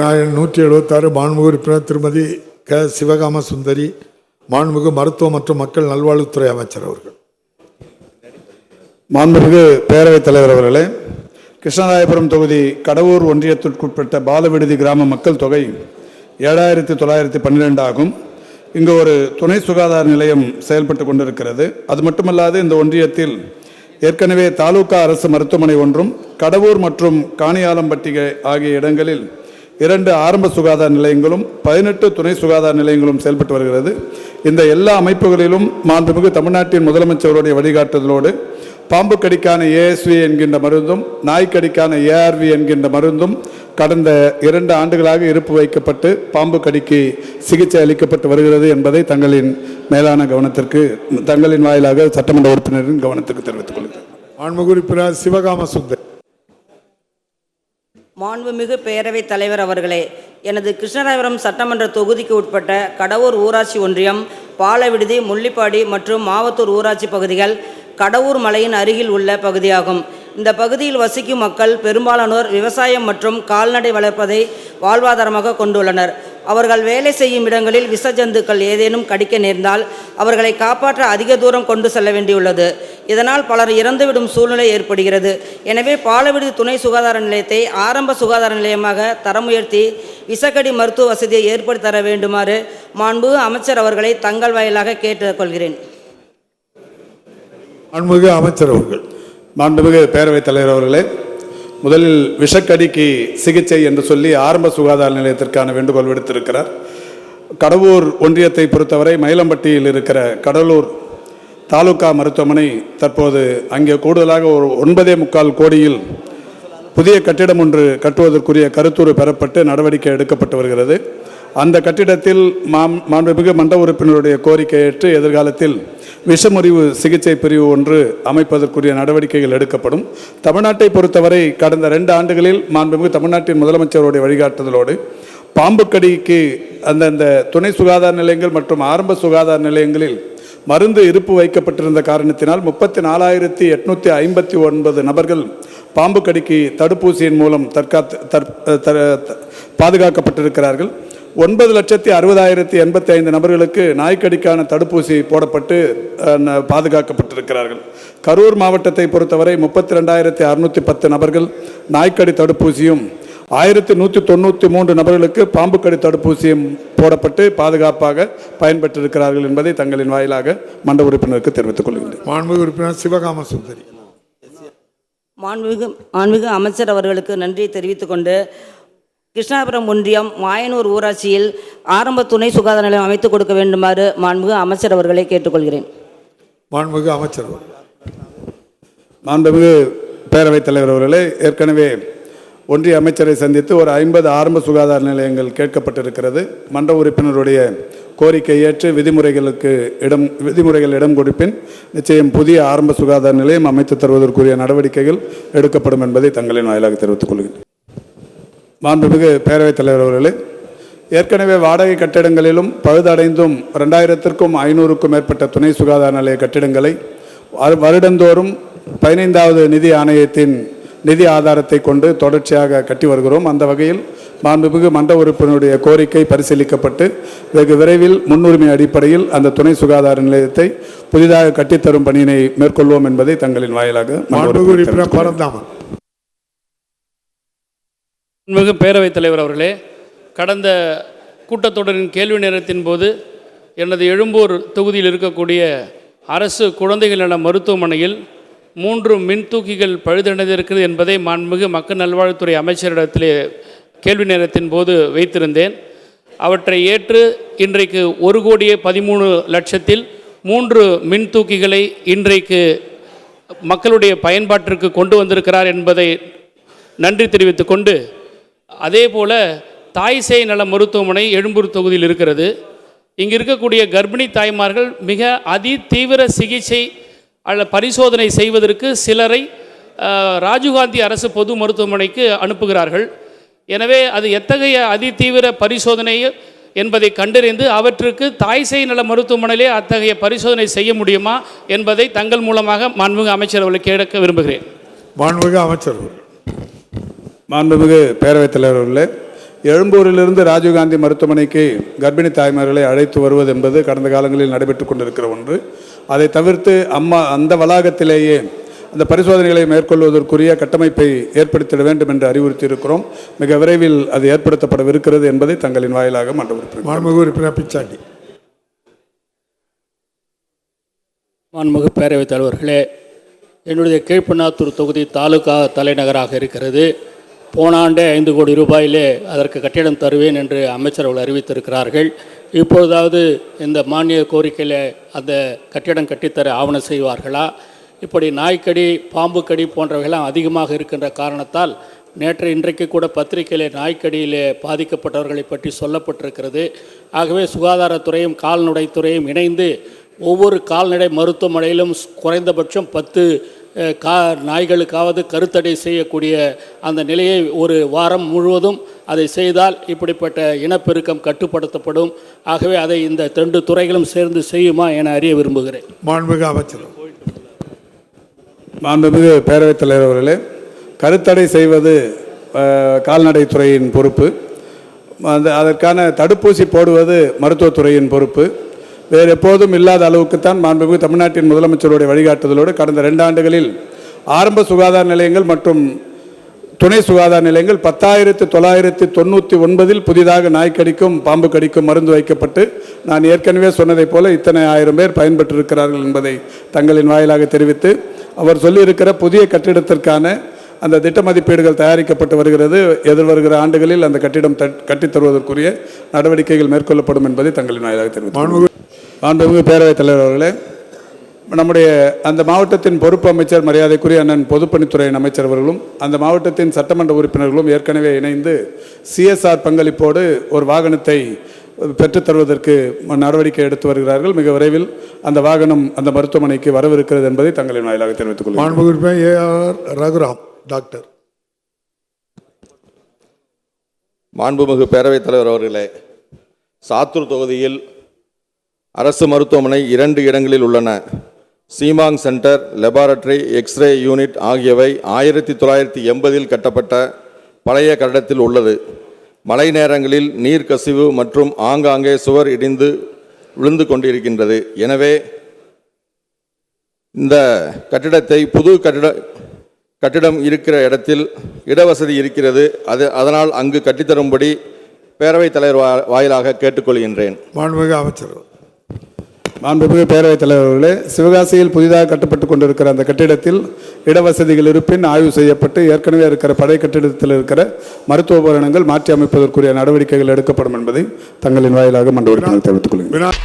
நான் நூற்றி எழுபத்தாறு மாண்புமிகு உறுப்பினர் திருமதி க. சிவகாம சுந்தரி மாண்புமிகு மருத்துவ மற்றும் மக்கள் நல்வாழ்வுத்துறை அமைச்சர் அவர்கள். மாண்புமிகு பேரவைத் தலைவர் அவர்களே கிருஷ்ணராயபுரம் தொகுதி கடவூர் ஒன்றியத்திற்குட்பட்ட பாலவிடுதி கிராம மக்கள் தொகை ஏழாயிரத்தி தொள்ளாயிரத்தி பன்னிரெண்டு ஆகும். இங்கு ஒரு துணை சுகாதார நிலையம் செயல்பட்டு கொண்டிருக்கிறது. அது மட்டுமல்லாது இந்த ஒன்றியத்தில் ஏற்கனவே தாலுகா அரசு மருத்துவமனை ஒன்றும் கடவூர் மற்றும் காணியாலம்பட்டி ஆகிய இடங்களில் இரண்டு ஆரம்ப சுகாதார நிலையங்களும் பதினெட்டு துணை சுகாதார நிலையங்களும் செயல்பட்டு வருகிறது. இந்த எல்லா அமைப்புகளிலும் மாண்புமிகு தமிழ்நாட்டின் முதலமைச்சருடைய வழிகாட்டுதலோடு பாம்பு கடிக்கான ஏஎஸ்வி என்கின்ற மருந்தும் நாய்க்கடிக்கான ஏஆர்வி என்கின்ற மருந்தும் கடந்த இரண்டு ஆண்டுகளாக இருப்பு வைக்கப்பட்டு பாம்பு கடிக்கு சிகிச்சை அளிக்கப்பட்டு வருகிறது என்பதை தங்களின் மேலான கவனத்திற்கு தங்களின் வாயிலாக சட்டமன்ற உறுப்பினரின் கவனத்திற்கு தெரிவித்துக் கொள்கிறேன். மாண்புமிகு உறுப்பினர் சிவகாம சுந்தர். மாண்புமிகு பேரவைத் தலைவர் அவர்களே எனது கிருஷ்ணராயபுரம் சட்டமன்ற தொகுதிக்கு உட்பட்ட கடவூர் ஊராட்சி ஒன்றியம் பாலவிடுதி முள்ளிப்பாடி மற்றும் மாவத்தூர் ஊராட்சி பகுதிகள் கடவூர் மலையின் அருகில் உள்ள பகுதியாகும். இந்த பகுதியில் வசிக்கும் மக்கள் பெரும்பாலானோர் விவசாயம் மற்றும் கால்நடை வளர்ப்பதை வாழ்வாதாரமாக கொண்டுள்ளனர். அவர்கள் வேலை செய்யும் இடங்களில் விச ஜந்துக்கள் ஏதேனும் கடிக்க நேர்ந்தால் அவர்களை காப்பாற்ற அதிக தூரம் கொண்டு செல்ல வேண்டியுள்ளது. இதனால் பலர் இறந்துவிடும் சூழ்நிலை ஏற்படுகிறது. எனவே பாலவிடுதி துணை சுகாதார நிலையத்தை ஆரம்ப சுகாதார நிலையமாக தரம் உயர்த்தி விஷக்கடி மருத்துவ வசதியை ஏற்படுத்தி தர வேண்டுமாறு மாண்பு அமைச்சர் அவர்களை தங்கள் வாயிலாக கேட்டுக்கொள்கிறேன். மாண்புமிகு அமைச்சர் அவர்கள் மாண்புமிகு பேரவைத் தலைவர் அவர்களே முதலில் விஷக்கடிக்கு சிகிச்சை என்று சொல்லி ஆரம்ப சுகாதார நிலையத்திற்கான வேண்டுகோள் விடுத்திருக்கிறார். கடவூர் ஒன்றியத்தை பொறுத்தவரை மயிலம்பட்டியில் இருக்கிற கடலூர் தாலுகா மருத்துவமனை தற்போது அங்கே கூடுதலாக ஒரு ஒன்பதே முக்கால் கோடியில் புதிய கட்டிடம் ஒன்று கட்டுவதற்குரிய கருத்துரு பெறப்பட்டு நடவடிக்கை எடுக்கப்பட்டு வருகிறது. அந்த கட்டிடத்தில் மாம் மாண்புமிகு மண்ட உறுப்பினருடைய கோரிக்கையேற்று எதிர்காலத்தில் விஷமுறிவு சிகிச்சை பிரிவு ஒன்று அமைப்பதற்குரிய நடவடிக்கைகள் எடுக்கப்படும். தமிழ்நாட்டை பொறுத்தவரை கடந்த ரெண்டு ஆண்டுகளில் மாண்புமிகு தமிழ்நாட்டின் முதலமைச்சருடைய வழிகாட்டுதலோடு பாம்புக்கடிக்கு அந்தந்த துணை சுகாதார நிலையங்கள் மற்றும் ஆரம்ப சுகாதார நிலையங்களில் மருந்து இருப்பு வைக்கப்பட்டிருந்த காரணத்தினால் முப்பத்தி நாலாயிரத்தி எட்நூற்றி ஐம்பத்தி ஒன்பது நபர்கள் பாம்பு கடிக்கு தடுப்பூசியின் மூலம் தற்காத்து தற் த- பாதுகாக்கப்பட்டிருக்கிறார்கள். ஒன்பது லட்சத்தி அறுபதாயிரத்தி எண்பத்தி ஐந்து நபர்களுக்கு நாய்க்கடிக்கான தடுப்பூசி போடப்பட்டு பாதுகாக்கப்பட்டிருக்கிறார்கள். கரூர் மாவட்டத்தை பொறுத்தவரை முப்பத்தி ரெண்டாயிரத்தி அறுநூற்றி பத்து நபர்கள் நாய்க்கடி தடுப்பூசியும் ஆயிரத்தி நூற்றி தொண்ணூற்றி மூன்று நபர்களுக்கு பாம்புக்கடி தடுப்பூசியும் போடப்பட்டு பாதுகாப்பாக பயன்பெற்றிருக்கிறார்கள் என்பதை தங்களின் வாயிலாக மண்ட உறுப்பினருக்கு தெரிவித்துக் கொள்கின்றேன். மாண்புமிகு உறுப்பினர் சிவகாம சுந்தரி. மாண்புமிகு மாண்புமிகு அமைச்சர் அவர்களுக்கு நன்றியை தெரிவித்துக் கொண்டு கிருஷ்ணாபுரம் ஒன்றியம் மாயனூர் ஊராட்சியில் ஆரம்ப துணை சுகாதார நிலையம் அமைத்துக் கொடுக்க வேண்டுமாறு மாண்புமிகு அமைச்சர் அவர்களை கேட்டுக்கொள்கிறேன். மாண்புமிகு அமைச்சர் அவர்கள். மாண்புமிகு பேரவைத் தலைவர் அவர்களே ஏற்கனவே ஒன்றிய அமைச்சரை சந்தித்து ஒரு ஐம்பது ஆரம்ப சுகாதார நிலையங்கள் கேட்கப்பட்டிருக்கிறது. மன்ற உறுப்பினருடைய கோரிக்கை ஏற்று விதிமுறைகளுக்கு இடம் விதிமுறைகள் இடம் கொடுப்பின் நிச்சயம் புதிய ஆரம்ப சுகாதார நிலையம் அமைத்து தருவதற்குரிய நடவடிக்கைகள் எடுக்கப்படும் என்பதை தங்களின் வாயிலாக தெரிவித்துக் கொள்கிறேன். மாண்புமிகு பேரவைத் தலைவர் அவர்களே ஏற்கனவே வாடகை கட்டிடங்களிலும் பழுதடைந்தும் ரெண்டாயிரத்திற்கும் ஐநூறுக்கும் மேற்பட்ட துணை சுகாதார நிலைய கட்டிடங்களை வரு- வருடந்தோறும் பதினைந்தாவது நிதி ஆணையத்தின் நிதி ஆதாரத்தை கொண்டு தொடர்ச்சியாக கட்டி வருகிறோம். அந்த வகையில் மாண்புமிகு மண்ட உறுப்பினருடைய கோரிக்கை பரிசீலிக்கப்பட்டு வெகு விரைவில் முன்னுரிமை அடிப்படையில் அந்த துணை சுகாதார நிலையத்தை புதிதாக கட்டித்தரும் பணியினை மேற்கொள்வோம் என்பதை தங்களின் வாயிலாக மண்ட மாண்புமிகு உறுப்பினர் உறுப்பினர் பரந்தாமன் மிகு பேரவைத் தலைவர் அவர்களே கடந்த கூட்டத்தொடரின் கேள்வி நேரத்தின் போது எனது எழும்பூர் தொகுதியில் இருக்கக்கூடிய அரசு குழந்தைகள் நல மருத்துவமனையில் மூன்று மின்தூக்கிகள் பழுதடைந்திருக்கிறது என்பதை மாண்புமிகு மக்கள் நல்வாழ்வுத்துறை அமைச்சரிடத்திலே கேள்வி நேரத்தின் போது வைத்திருந்தேன். அவற்றை ஏற்று இன்றைக்கு ஒரு கோடியே பதிமூணு லட்சத்தில் மூன்று மின்தூக்கிகளை இன்றைக்கு மக்களுடைய பயன்பாட்டிற்கு கொண்டு வந்திருக்கிறார் என்பதை நன்றி தெரிவித்துக் கொண்டு அதே போல தாய்சேய் நல மருத்துவமனை எழும்பூர் தொகுதியில் இருக்கிறது. இங்கு இருக்கக்கூடிய கர்ப்பிணி தாய்மார்கள் மிக அதி தீவிர சிகிச்சை அல்ல பரிசோதனை செய்வதற்கு சிலரை ராஜீவ்காந்தி அரசு பொது மருத்துவமனைக்கு அனுப்புகிறார்கள். எனவே அது எத்தகைய அதிதீவிர பரிசோதனை என்பதை கண்டறிந்து அவற்றுக்கு தாய்சேய் நல மருத்துவமனையிலே அத்தகைய பரிசோதனை செய்ய முடியுமா என்பதை தங்கள் மூலமாக மாண்புமிகு அமைச்சர் அவர்களை கேட்க விரும்புகிறேன். மாண்புமிகு அமைச்சர் மாண்புமிகு பேரவைத் தலைவர் அவர்களே எழும்பூரிலிருந்து ராஜீவ்காந்தி மருத்துவமனைக்கு கர்ப்பிணி தாய்மார்களை அழைத்து வருவது என்பது கடந்த காலங்களில் நடைபெற்று கொண்டிருக்கிற ஒன்று. அதை தவிர்த்து அம்மா அந்த வளாகத்திலேயே அந்த பரிசோதனைகளை மேற்கொள்வதற்குரிய கட்டமைப்பை ஏற்படுத்திட வேண்டும் என்று அறிவுறுத்தி இருக்கிறோம் மிக விரைவில் அது ஏற்படுத்தப்படவிருக்கிறது என்பதை தங்களின் வாயிலாக மன்ற உறுப்பினர் மாண்புமிகு உறுப்பினர் பிச்சாண்டி. மாண்புமிகு பேரவைத் தலைவர்களே என்னுடைய கீழ்ப்பண்ணாத்தூர் தொகுதி தாலுகா தலைநகராக இருக்கிறது. போன ஆண்டே ஐந்து கோடி ரூபாயிலே அதற்கு கட்டிடம் தருவேன் என்று அமைச்சர் அவர்கள் அறிவித்திருக்கிறார்கள். இப்பொழுதாவது இந்த மானிய கோரிக்கையில் அந்த கட்டிடம் கட்டித்தர ஆவணம் செய்வார்களா? இப்படி நாய்க்கடி பாம்பு கடி போன்றவைகளாம் அதிகமாக இருக்கின்ற காரணத்தால் நேற்று இன்றைக்கு கூட பத்திரிகையிலே நாய்க்கடியிலே பாதிக்கப்பட்டவர்களை பற்றி சொல்லப்பட்டிருக்கிறது. ஆகவே சுகாதாரத்துறையும் கால்நடைத்துறையும் இணைந்து ஒவ்வொரு கால்நடை மருத்துவமனையிலும் குறைந்தபட்சம் பத்து கா நாய்களுக்காவது கருத்தடை செய்யக்கூடிய அந்த நிலையை ஒரு வாரம் முழுவதும் அதை செய்தால் இப்படிப்பட்ட இனப்பெருக்கம் கட்டுப்படுத்தப்படும். ஆகவே அதை இந்த ரெண்டு துறைகளும் சேர்ந்து செய்யுமா என அறிய விரும்புகிறேன். மாண்புமிகு அமைச்சர் மாண்புமிகு பேரவைத் தலைவர் அவர்களே கருத்தடை செய்வது கால்நடைத்துறையின் பொறுப்பு. அந்த அதற்கான தடுப்பூசி போடுவது மருத்துவத்துறையின் பொறுப்பு. வேறு எப்போதும் இல்லாத அளவுக்குத்தான் மாண்புமிகு தமிழ்நாட்டின் முதலமைச்சருடைய வழிகாட்டுதலோடு கடந்த ரெண்டு ஆண்டுகளில் ஆரம்ப சுகாதார நிலையங்கள் மற்றும் துணை சுகாதார நிலையங்கள் பத்தாயிரத்து தொள்ளாயிரத்து தொண்ணூற்றி ஒன்பதில் புதிதாக நாய் கடிக்கும் பாம்பு கடிக்கும் மருந்து வைக்கப்பட்டு நான் ஏற்கனவே சொன்னதைப் போல இத்தனை ஆயிரம் பேர் பயன்பெற்றிருக்கிறார்கள் என்பதை தங்களின் வாயிலாக தெரிவித்து அவர் சொல்லியிருக்கிற புதிய கட்டிடத்திற்கான அந்த திட்ட மதிப்பீடுகள் தயாரிக்கப்பட்டு வருகிறது. எதிர்வருகிற ஆண்டுகளில் அந்த கட்டிடம் தட்- நடவடிக்கைகள் மேற்கொள்ளப்படும் என்பதை தங்களின் வாயிலாக தெரிவித்தார் மாண்புமிகு மாண்புமிகு பேரவைத் தலைவர் அவர்களே நம்முடைய அந்த மாவட்டத்தின் பொறுப்பு அமைச்சர் மரியாதைக்குரிய அண்ணன் பொதுப்பணித்துறையின் அமைச்சர் அவர்களும் அந்த மாவட்டத்தின் சட்டமன்ற உறுப்பினர்களும் ஏற்கனவே இணைந்து சிஎஸ்ஆர் பங்களிப்போடு ஒரு வாகனத்தை பெற்றுத் தருவதற்கு நடவடிக்கை எடுத்து வருகிறார்கள். மிக விரைவில் அந்த வாகனம் அந்த மருத்துவமனைக்கு வரவிருக்கிறது என்பதை தங்களின் வாயிலாக தெரிவித்துக் கொள்கிறேன். A R Raghuram doctor. மாண்புமிகு பேரவைத் தலைவர் அவர்களே சாத்தூர் தொகுதியில் அரசு மருத்துவமனை இரண்டு இடங்களில் உள்ளன. CEmONC centre laboratory X ray unit ஆகியவை ஆயிரத்தி தொள்ளாயிரத்தி எண்பதில் கட்டப்பட்ட பழைய கட்டடத்தில் உள்ளது. மழை நேரங்களில் நீர் கசிவு மற்றும் ஆங்காங்கே சுவர் இடிந்து விழுந்து கொண்டிருக்கின்றது. எனவே இந்த கட்டிடத்தை புது கட்டிட கட்டிடம் இருக்கிற இடத்தில் இடவசதி இருக்கிறது. அது அதனால் அங்கு கட்டித்தரும்படி பேரவைத் தலைவர் வா- வாயிலாக கேட்டுக்கொள்கின்றேன். மாண்புமிகு அமைச்சர் மாண்புமிகு பேரவைத் தலைவர்களே சிவகாசியில் புதிதாக கட்டப்பட்டு கொண்டிருக்கிற அந்த கட்டிடத்தில் இடவசதிகள் இருப்பின் ஆய்வு செய்யப்பட்டு ஏற்கனவே இருக்கிற பழைய கட்டிடத்தில் இருக்கிற மருத்துவ உபகரணங்கள் மாற்றி அமைப்பதற்குரிய நடவடிக்கைகள் எடுக்கப்படும் என்பதை தங்களின் வாயிலாக மன்ற உறுப்பினர் தெரிவித்துக் கொள்கிறேன்.